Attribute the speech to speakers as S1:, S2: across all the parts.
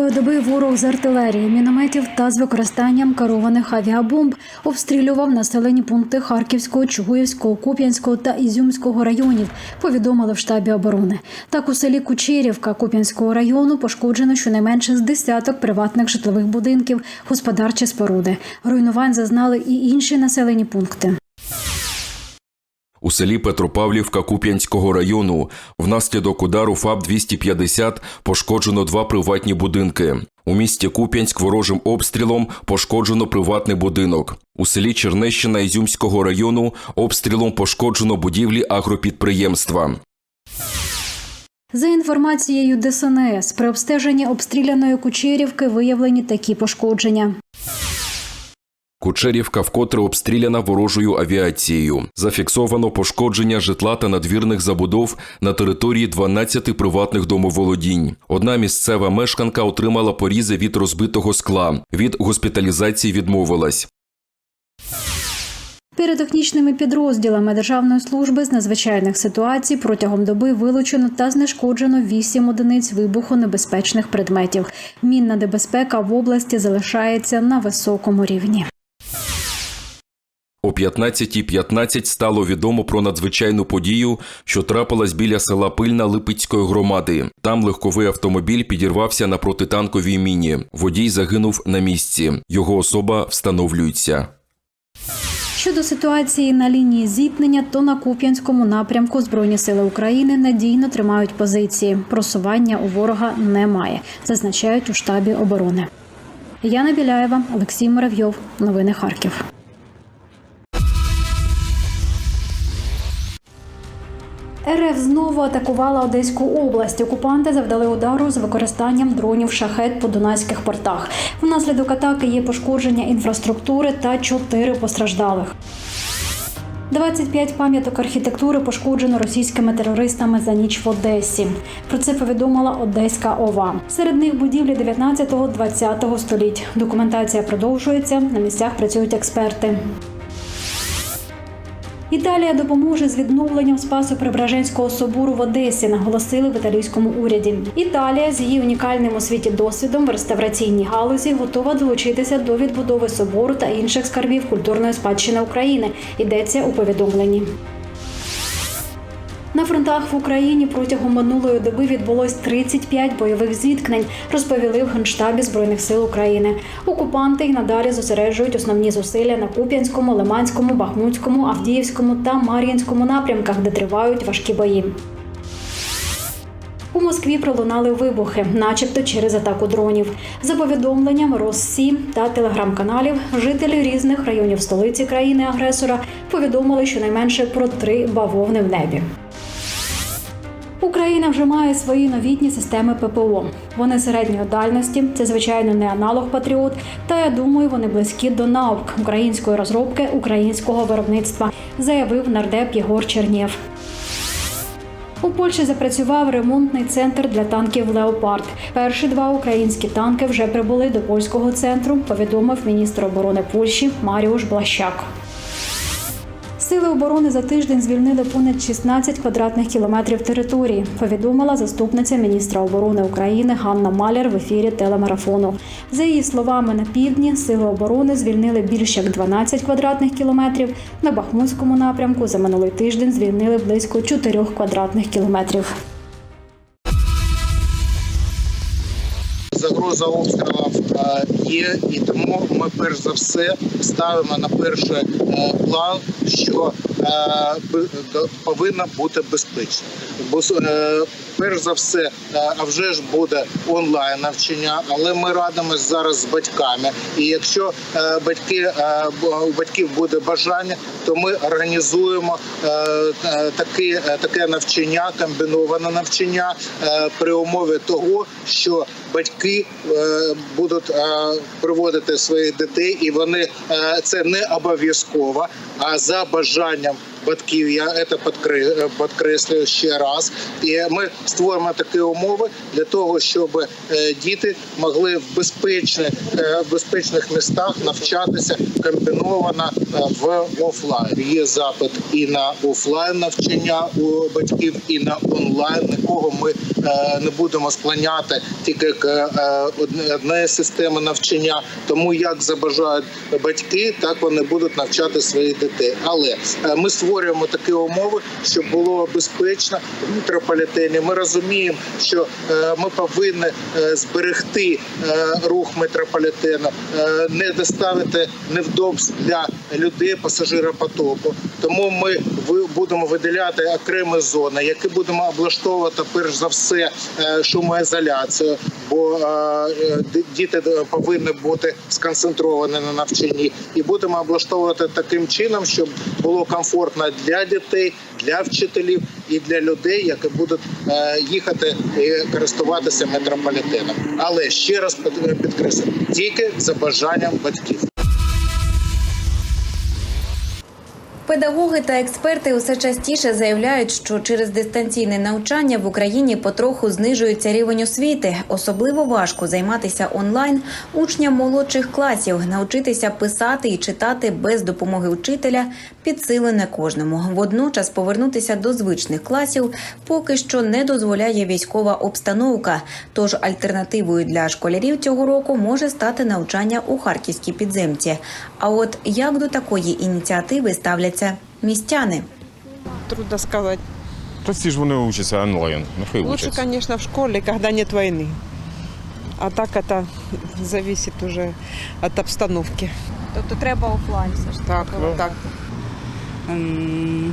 S1: Минулої доби ворог з артилерії, мінометів та з використанням керованих авіабомб обстрілював населені пункти Харківського, Чугуївського, Куп'янського та Ізюмського районів. Повідомили в штабі оборони. Так у селі Кучерівка Куп'янського району пошкоджено щонайменше з десяток приватних житлових будинків, господарчі споруди. Руйнувань зазнали і інші населені пункти.
S2: У селі Петропавлівка Куп'янського району внаслідок удару ФАБ-250 пошкоджено два приватні будинки. У місті Куп'янськ ворожим обстрілом пошкоджено приватний будинок. У селі Чернещина Ізюмського району обстрілом пошкоджено будівлі агропідприємства.
S1: За інформацією ДСНС, при обстеженні обстріляної Кучерівки виявлені такі пошкодження.
S2: Кучерівка вкотре обстріляна ворожою авіацією. Зафіксовано пошкодження житла та надвірних забудов на території 12 приватних домоволодінь. Одна місцева мешканка отримала порізи від розбитого скла. Від госпіталізації відмовилась.
S1: Піротехнічними підрозділами Державної служби з надзвичайних ситуацій протягом доби вилучено та знешкоджено 8 одиниць вибухонебезпечних предметів. Мінна небезпека в області залишається на високому рівні.
S2: О 15.15 стало відомо про надзвичайну подію, що трапилась біля села Пильна Липецької громади. Там легковий автомобіль підірвався на протитанковій міні. Водій загинув на місці. Його особа встановлюється.
S1: Щодо ситуації на лінії зіткнення, то на Куп'янському напрямку Збройні сили України надійно тримають позиції. Просування у ворога немає, зазначають у штабі оборони. Яна Біляєва, Олексій Муравйов. Новини Харків. РФ знову атакувала Одеську область. Окупанти завдали удару з використанням дронів шахет по донецьких портах. Внаслідок атаки є пошкодження інфраструктури та чотири постраждалих. 25 пам'яток архітектури пошкоджено російськими терористами за ніч в Одесі. Про це повідомила Одеська ОВА. Серед них будівлі 19-20 століть. Документація продовжується. На місцях працюють експерти. Італія допоможе з відновленням спасу Преображенського собору в Одесі, наголосили в італійському уряді. Італія з її унікальним у світі досвідом в реставраційній галузі готова долучитися до відбудови собору та інших скарбів культурної спадщини України. Йдеться у повідомленні. На фронтах в Україні протягом минулої доби відбулось 35 бойових зіткнень, розповіли в Генштабі Збройних сил України. Окупанти й надалі зосереджують основні зусилля на Куп'янському, Лиманському, Бахмутському, Авдіївському та Мар'їнському напрямках, де тривають важкі бої. У Москві пролунали вибухи, начебто через атаку дронів. За повідомленням Россі та телеграм-каналів, жителі різних районів столиці країни-агресора повідомили щонайменше про три бавовни в небі. Україна вже має свої новітні системи ППО. Вони середньої дальності, це звичайно не аналог Патріот. Та я думаю, вони близькі до наук української розробки українського виробництва, заявив нардеп Єгор Чернєв. У Польщі запрацював ремонтний центр для танків Леопард. Перші два українські танки вже прибули до польського центру. Повідомив міністр оборони Польщі Маріуш Блащак. Сили оборони за тиждень звільнили понад 16 квадратних кілометрів території. Повідомила заступниця міністра оборони України Ганна Маляр в ефірі телемарафону. За її словами, на півдні сили оборони звільнили більш як 12 квадратних кілометрів. На Бахмутському напрямку за минулий тиждень звільнили близько 4 квадратних кілометрів.
S3: Загроза обстрілів е, є, і тому ми перш за все ставимо на перший е, план, що повинна б- до- бути безпечно. Бо е, перш за все, е, а вже ж буде онлайн навчання, але ми радимося зараз з батьками. І якщо е, батьки у батьків буде бажання, то ми організуємо таке, таке навчання, комбіноване навчання при умові того, що батьки будуть приводити своїх дітей, і вони це не обов'язково, а за бажанням батьків. Я це підкре- підкреслюю ще раз. І ми створимо такі умови для того, щоб е, діти могли в безпечних, е, безпечних містах навчатися комбіновано е, в офлайн. Є запит і на офлайн навчання у батьків, і на онлайн. Нікого ми не будемо склоняти тільки одне- системи навчання. Тому як забажають батьки, так вони будуть навчати своїх дітей. Але ми створюємо такі умови, щоб було безпечно в метрополітені. Ми розуміємо, що е, ми повинні е, зберегти е, рух метрополітену, не доставити невдобств для людей пасажиропотоку. Тому ми будемо виділяти окремі зони, які будемо облаштовувати перш за все е, шумоізоляцію, бо е, діти повинні бути сконцентровані на навчанні, і будемо облаштовувати таким чином, щоб було комфортно для дітей, для вчителів і для людей, які будуть е, їхати і користуватися метрополітеном. Але ще раз під- підкреслю, тільки за бажанням батьків.
S4: Педагоги та експерти усе частіше заявляють, що через дистанційне навчання в Україні потроху знижується рівень освіти. Особливо важко займатися онлайн учням молодших класів, навчитися писати і читати без допомоги вчителя під сили не кожному. Водночас повернутися до звичних класів поки що не дозволяє військова обстановка. Тож альтернативою для школярів цього року може стати навчання у харківській підземці. А от як до такої ініціативи ставляться містяни?
S5: Трудно сказать.
S6: Та ж вони учаться онлайн. Нехай
S5: Лучше,
S6: учаться.
S5: конечно, в школе, когда нет войны. А так это зависит уже от обстановки.
S4: Тобто треба офлайн все ж
S5: Так, так.
S7: Ем,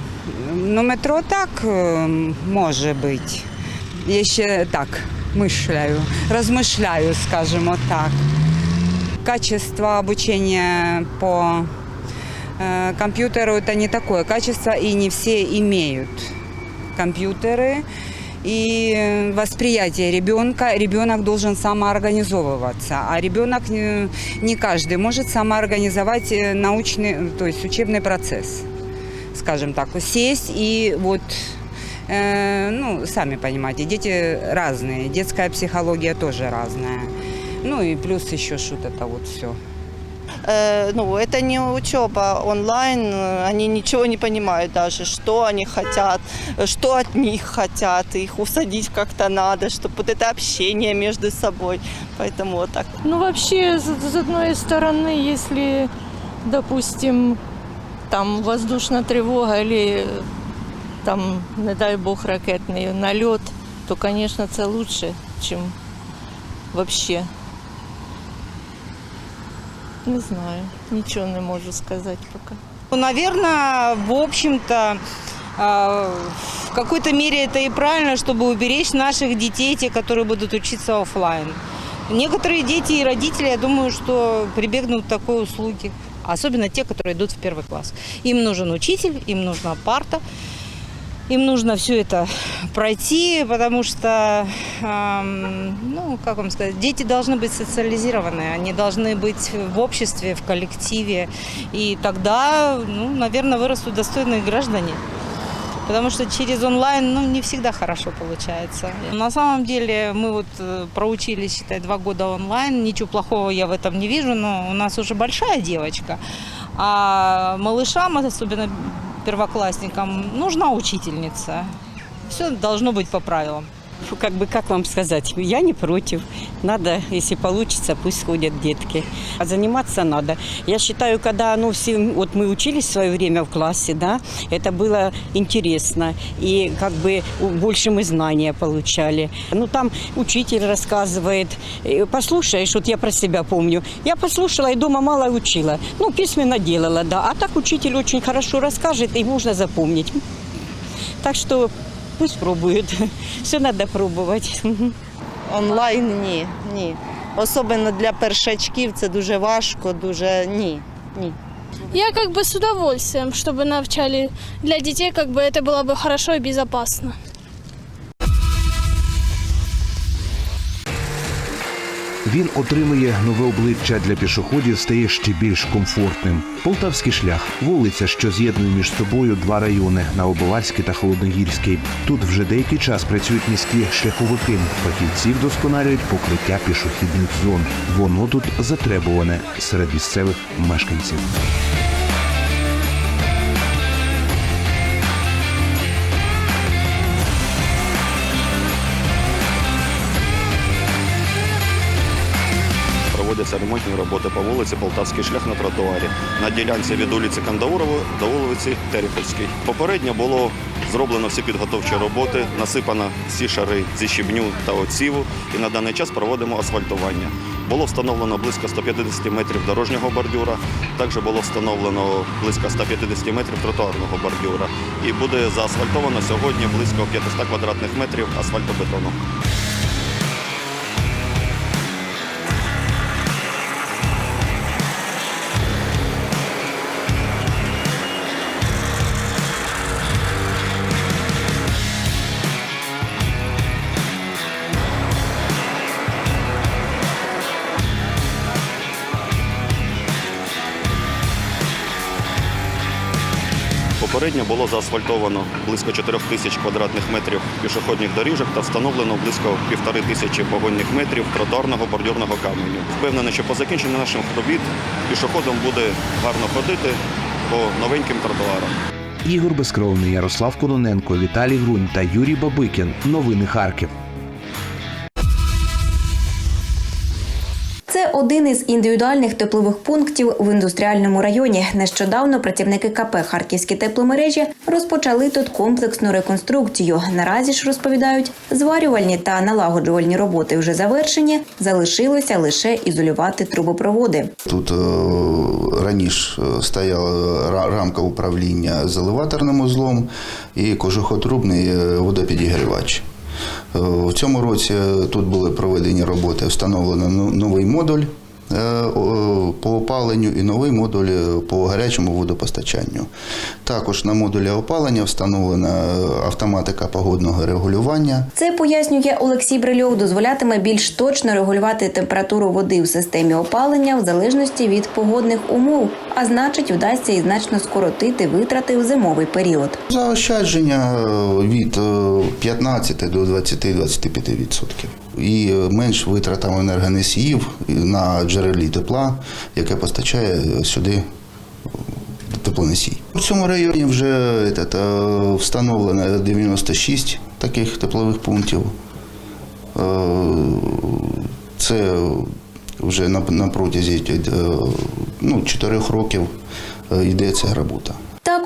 S7: Ну, метро так ем, може бути. Я ще так мишляю, розмишляю, скажімо так. Качество обучения по э, компьютеру это не такое качество, и не все имеют компьютеры. И э, восприятие ребенка, ребенок должен самоорганизовываться, а ребенок э, не каждый может самоорганизовать э, научный, то есть учебный процесс, скажем так, сесть и вот э, ну, сами понимаете, дети разные, детская психология тоже разная. Ну и плюс еще что-то это вот все.
S8: Э, ну, это не учеба онлайн, э, они ничего не понимают даже, что они хотят, э, что от них хотят, их усадить как-то надо, чтобы вот это общение между собой, поэтому вот так.
S9: Ну, вообще, с, с одной стороны, если, допустим, там воздушная тревога или э, там, не дай бог, ракетный налет, то, конечно, это лучше, чем вообще. Не знаю, нічого не можу сказати поки.
S7: Ну, Наверное, в общем-то, э, в какой-то мере это и правильно, чтобы уберечь наших детей, те, которые будут учиться офлайн. Некоторые дети и родители, я думаю, что прибегнут к такой услуге. Особенно те, которые идут в первый класс. Им нужен учитель, им нужна парта, Им нужно все это пройти, потому что, эм, ну, как вам сказать, дети должны быть социализированы, они должны быть в обществе, в коллективе, и тогда, ну, наверное, вырастут достойные граждане. Потому что через онлайн, ну, не всегда хорошо получается. На самом деле, мы вот э, проучились, считай, два года онлайн. Ничего плохого я в этом не вижу, но у нас уже большая девочка. А малышам, особенно первоклассникам, нужна учительница. Все должно быть по правилам.
S10: Фу, Как бы, как вам сказать, я не против. Надо, если получится, пусть ходят детки. А заниматься надо. Я считаю, когда ну, все, вот мы учились в свое время в классе, да, это было интересно. И как бы больше мы знания получали. Ну, там учитель рассказывает, послушаешь, вот я про себя помню. Я послушала и дома мало учила. Ну, письменно делала, да. А так учитель очень хорошо расскажет, и можно запомнить. Так что пусть пробуют. Все надо пробовать.
S8: Онлайн ні, ні. Особливо для першачків це дуже важко, дуже ні. ні.
S11: Я как бы с удовольствием, чтобы навчали для детей, как бы это было бы хорошо и безопасно.
S12: Він отримує нове обличчя для пішоходів, стає ще більш комфортним. Полтавський шлях вулиця, що з'єднує між собою два райони Новобаварський та Холодногірський. Тут вже деякий час працюють міські шляховики. Фахівці вдосконалюють покриття пішохідних зон. Воно тут затребуване серед місцевих мешканців.
S13: Проводяться ремонтні роботи по вулиці Полтавський шлях на тротуарі на ділянці від вулиці Кандаурової до вулиці Терехівській. Попередньо було зроблено всі підготовчі роботи, насипано всі шари зі щебню та оціву, і на даний час проводимо асфальтування. Було встановлено близько 150 метрів дорожнього бордюра, також було встановлено близько 150 метрів тротуарного бордюра. І буде заасфальтовано сьогодні близько 500 квадратних метрів асфальтобетону. Попередньо було заасфальтовано близько 4 тисяч квадратних метрів пішохідних доріжок та встановлено близько півтори тисячі погонних метрів тротуарного бордюрного каменю. Впевнений, що по закінченню наших робіт пішоходам буде гарно ходити по новеньким тротуарам.
S12: Ігор Безкровний, Ярослав Кононенко, Віталій Грунь та Юрій Бабикін. Новини Харків.
S4: Це один із індивідуальних теплових пунктів в індустріальному районі. Нещодавно працівники КП Харківські тепломережі розпочали тут комплексну реконструкцію. Наразі ж розповідають, зварювальні та налагоджувальні роботи вже завершені. Залишилося лише ізолювати трубопроводи.
S14: Тут е, раніше е, стояла рамка управління з елеваторним узлом і кожухотрубний е, водопідігрівач. Е, В цьому році тут були проведені роботи, встановлено ну- новий модуль. е, по опаленню і новий модуль е, по гарячому водопостачанню. Також на модулі опалення встановлена е, автоматика погодного регулювання.
S4: Це пояснює Олексій Брильов, дозволятиме більш точно регулювати температуру води в системі опалення в залежності від погодних умов, а значить, вдасться і значно скоротити витрати в зимовий період.
S14: Заощадження е, від е, 15 до 20-25%. І менш витратами енергоносіїв на джерелі тепла, яке постачає сюди теплоносій. У цьому районі вже е, встановлено 96 таких теплових пунктів. Е, Це вже на, протязі е, ну, 4 років йде ця робота.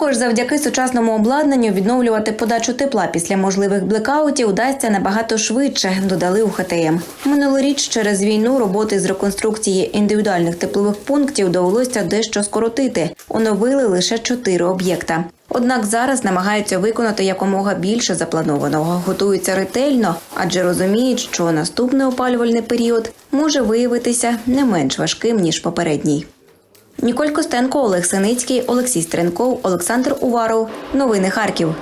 S4: Також завдяки сучасному обладнанню відновлювати подачу тепла після можливих блекаутів вдасться набагато швидше, додали у ХТМ. Минулоріч через війну роботи з реконструкції індивідуальних теплових пунктів довелося дещо скоротити. Оновили лише чотири об'єкта. Однак зараз намагаються виконати якомога більше запланованого. Готуються ретельно, адже розуміють, що наступний опалювальний період може виявитися не менш важким ніж попередній. Ніколь Костенко, Олег Синицький, Олексій Стренков, Олександр Уваров. Новини Харків.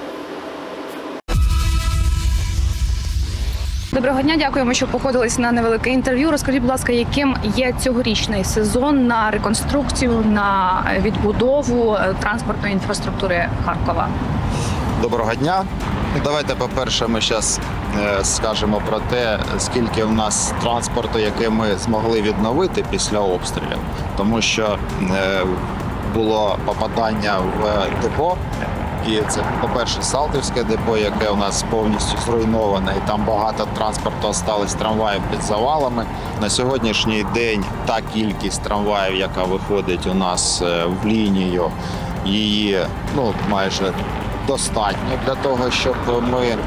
S15: Доброго дня, дякуємо, що погодились на невелике інтерв'ю. Розкажіть, будь ласка, яким є цьогорічний сезон на реконструкцію, на відбудову е, транспортної інфраструктури Харкова?
S16: Доброго дня. Давайте, по-перше, ми зараз скажемо про те, скільки в нас транспорту, який ми змогли відновити після обстрілів, тому що е, було попадання в депо. І це, по-перше, Салтівське депо, яке у нас повністю зруйноване, і там багато транспорту осталось трамваїв під завалами. На сьогоднішній день та кількість трамваїв, яка виходить у нас е, в лінію, її ну майже достатньо для того, щоб ми е,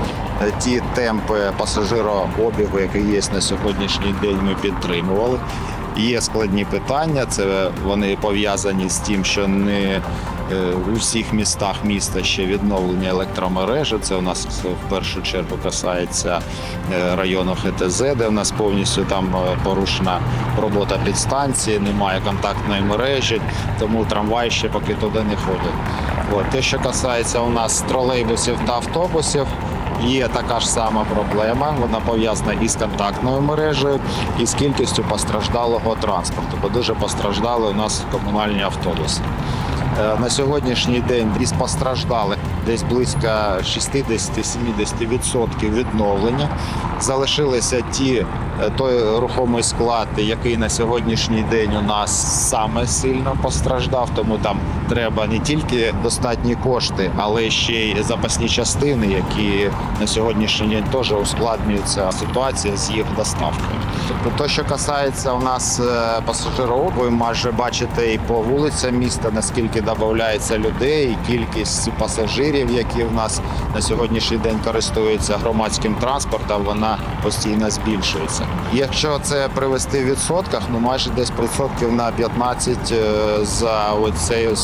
S16: ті темпи пасажирообігу, які є на сьогоднішній день, ми підтримували. Є складні питання, це вони пов'язані з тим, що не е, у всіх містах міста ще відновлення електромережі. Це у нас в першу чергу касається е, району ХТЗ, де в нас повністю там е, порушена робота підстанції, немає контактної мережі, тому трамваї ще поки туди не ходять. От. Те, що касається у нас тролейбусів та автобусів, є така ж сама проблема. Вона пов'язана із контактною мережею і з кількістю постраждалого транспорту, бо дуже постраждали у нас комунальні автобуси. Е, На сьогоднішній день із постраждалих десь близько 60-70% відновлення. Залишилися ті е, той рухомий склад, який на сьогоднішній день у нас саме сильно постраждав. Тому там треба не тільки достатні кошти, але ще й запасні частини, які на сьогоднішній день теж ускладнюється ситуація з їх доставкою. Тобто, то, що касається у нас е, пасажиров, ви майже бачите і по вулицям міста, наскільки додається людей, і кількість пасажирів, які в нас на сьогоднішній день користуються громадським транспортом, вона постійно збільшується. Якщо це привести в відсотках, ну майже десь відсотків на 15 е, за оцей е,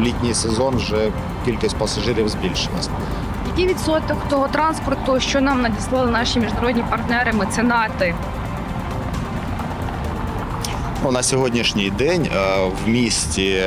S16: літній сезон вже кількість пасажирів збільшилась.
S15: Який відсоток того транспорту, що нам надіслали наші міжнародні партнери, меценати?
S16: Ну, на сьогоднішній день е, в місті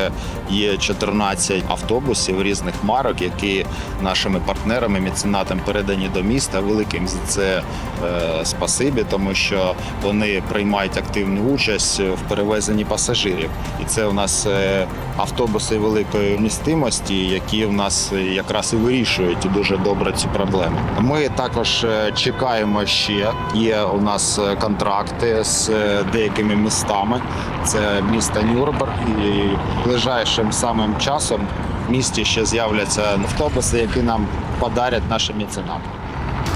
S16: є 14 автобусів різних марок, які нашими партнерами, меценатам передані до міста. Великим за це е, спасибі, тому що вони приймають активну участь в перевезенні пасажирів. І це у нас е, автобуси великої вмістимості, які в нас якраз і вирішують дуже добре цю проблему. Ми також е, чекаємо ще. Є у нас е, контракти з деякими містами. Це місто Нюрнберг. І ближайшим самим часом в місті ще з'являться автобуси, які нам подарять наші меценати.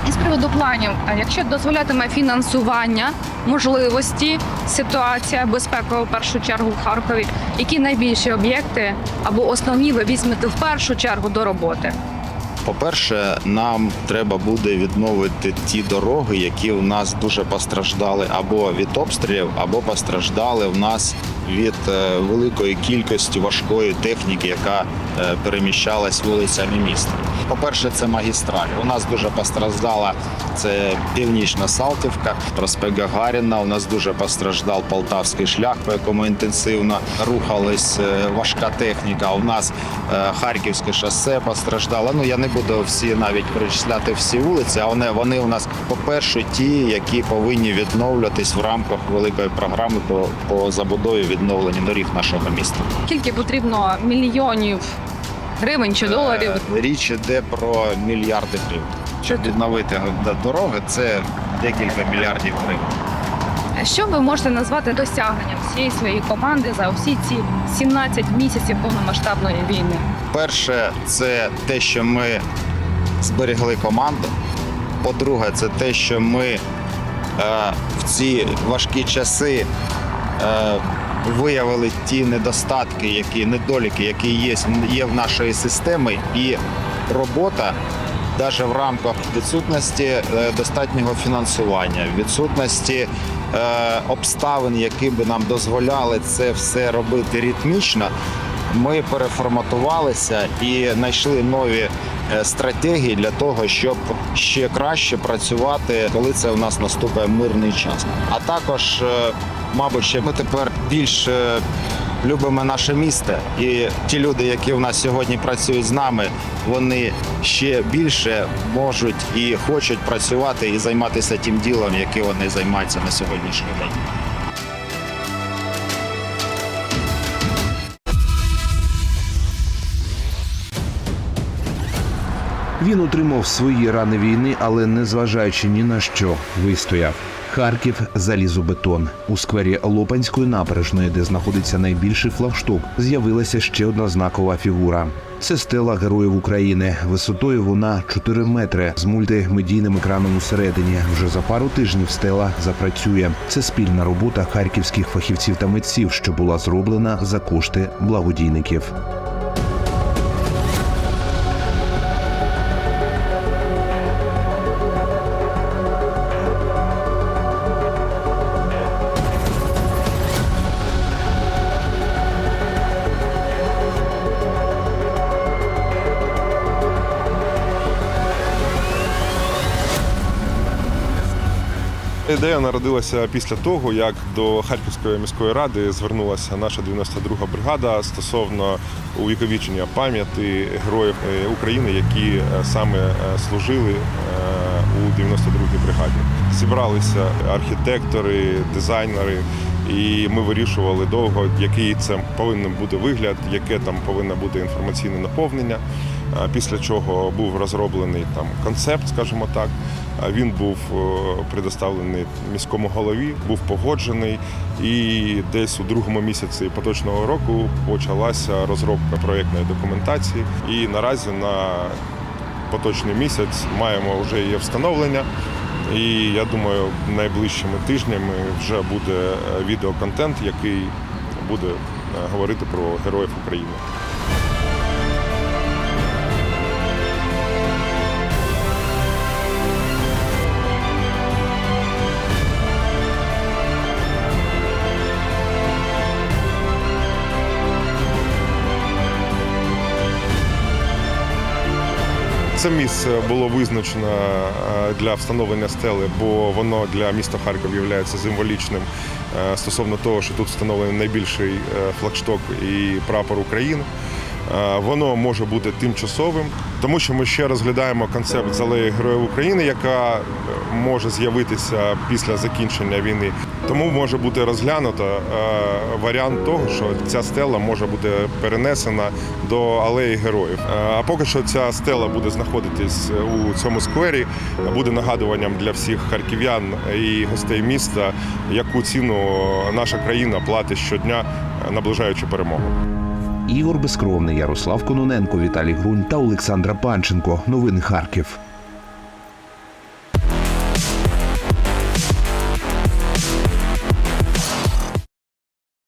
S15: І з приводу планів, а якщо дозволятиме фінансування, можливості, ситуація безпекова в першу чергу в Харкові, які найбільші об'єкти або основні ви візьмете в першу чергу до роботи?
S16: По-перше, нам треба буде відновити ті дороги, які у нас дуже постраждали або від обстрілів, або постраждали в нас від е, великої кількості важкої техніки, яка е, переміщалась вулицями міста. По-перше, це магістраль. У нас дуже постраждала це північна Салтівка, проспект Гагаріна. У нас дуже постраждав Полтавський шлях, по якому інтенсивно рухалась е, важка техніка. У нас е, Харківське шосе постраждало. Ну я не буду всі навіть перечисляти всі вулиці, а вони, вони у нас, по-перше, ті, які повинні відновлюватись в рамках великої програми по, по забудові відновлення доріг нашого міста.
S15: Скільки потрібно мільйонів гривень чи доларів?
S16: Е, Річ іде про мільярди гривень. Щоб відновити дороги, це декілька мільярдів гривень.
S15: Що ви можете назвати досягненням всієї своєї команди за всі ці 17 місяців повномасштабної війни?
S16: Перше, це те, що ми зберегли команду. По-друге, це те, що ми е, в ці важкі часи е, виявили ті недостатки, які недоліки, які є, є в нашої системи, і робота. Навіть в рамках відсутності е, достатнього фінансування, відсутності е, обставин, які би нам дозволяли це все робити ритмічно, ми переформатувалися і знайшли нові е, стратегії для того, щоб ще краще працювати, коли це у нас наступає мирний час. А також, е, мабуть, ще ми тепер більш е, любимо наше місто, і ті люди, які в нас сьогодні працюють з нами, вони ще більше можуть і хочуть працювати і займатися тим ділом, яким вони займаються на сьогоднішній день.
S12: Він утримав свої рани війни, але незважаючи ні на що, вистояв. Харків залізобетон. У сквері Лопанської набережної, де знаходиться найбільший флагшток, з'явилася ще одна знакова фігура. Це стела Героїв України. Висотою вона 4 метри з мультимедійним екраном усередині. Вже за пару тижнів стела запрацює. Це спільна робота харківських фахівців та митців, що була зроблена за кошти благодійників.
S6: Ідея народилася після того, як до Харківської міської ради звернулася наша 92-га бригада стосовно увіковічення пам'яті героїв е, України, які е, саме е, служили у 92-й бригаді. Зібралися архітектори, дизайнери, і ми вирішували довго, який це повинен бути вигляд, яке там повинно бути інформаційне наповнення. Після чого був розроблений там концепт, скажімо так. Він був е, предоставлений міському голові, був погоджений, і десь у другому місяці поточного року почалася розробка проєктної документації. І наразі на поточний місяць маємо вже її встановлення. І я думаю, найближчими тижнями вже буде е, відеоконтент, який буде е, говорити про героїв України. Це місце було визначено е, для встановлення стели, бо воно для міста Харків є символічним е, стосовно того, що тут встановлений найбільший е, флагшток і прапор України. Е, Воно може бути тимчасовим, тому що ми ще розглядаємо концепт з алеї Героїв України, яка е, може з'явитися після закінчення війни. Тому може бути розглянуто е, варіант того, що ця стела може бути перенесена до алеї героїв. А поки що ця стела буде знаходитись у цьому сквері, буде нагадуванням для всіх харків'ян і гостей міста, яку ціну наша країна платить щодня, наближаючи перемогу.
S12: Ігор Безкровний, Ярослав Кононенко, Віталій Грунь та Олександра Панченко. Новини Харків.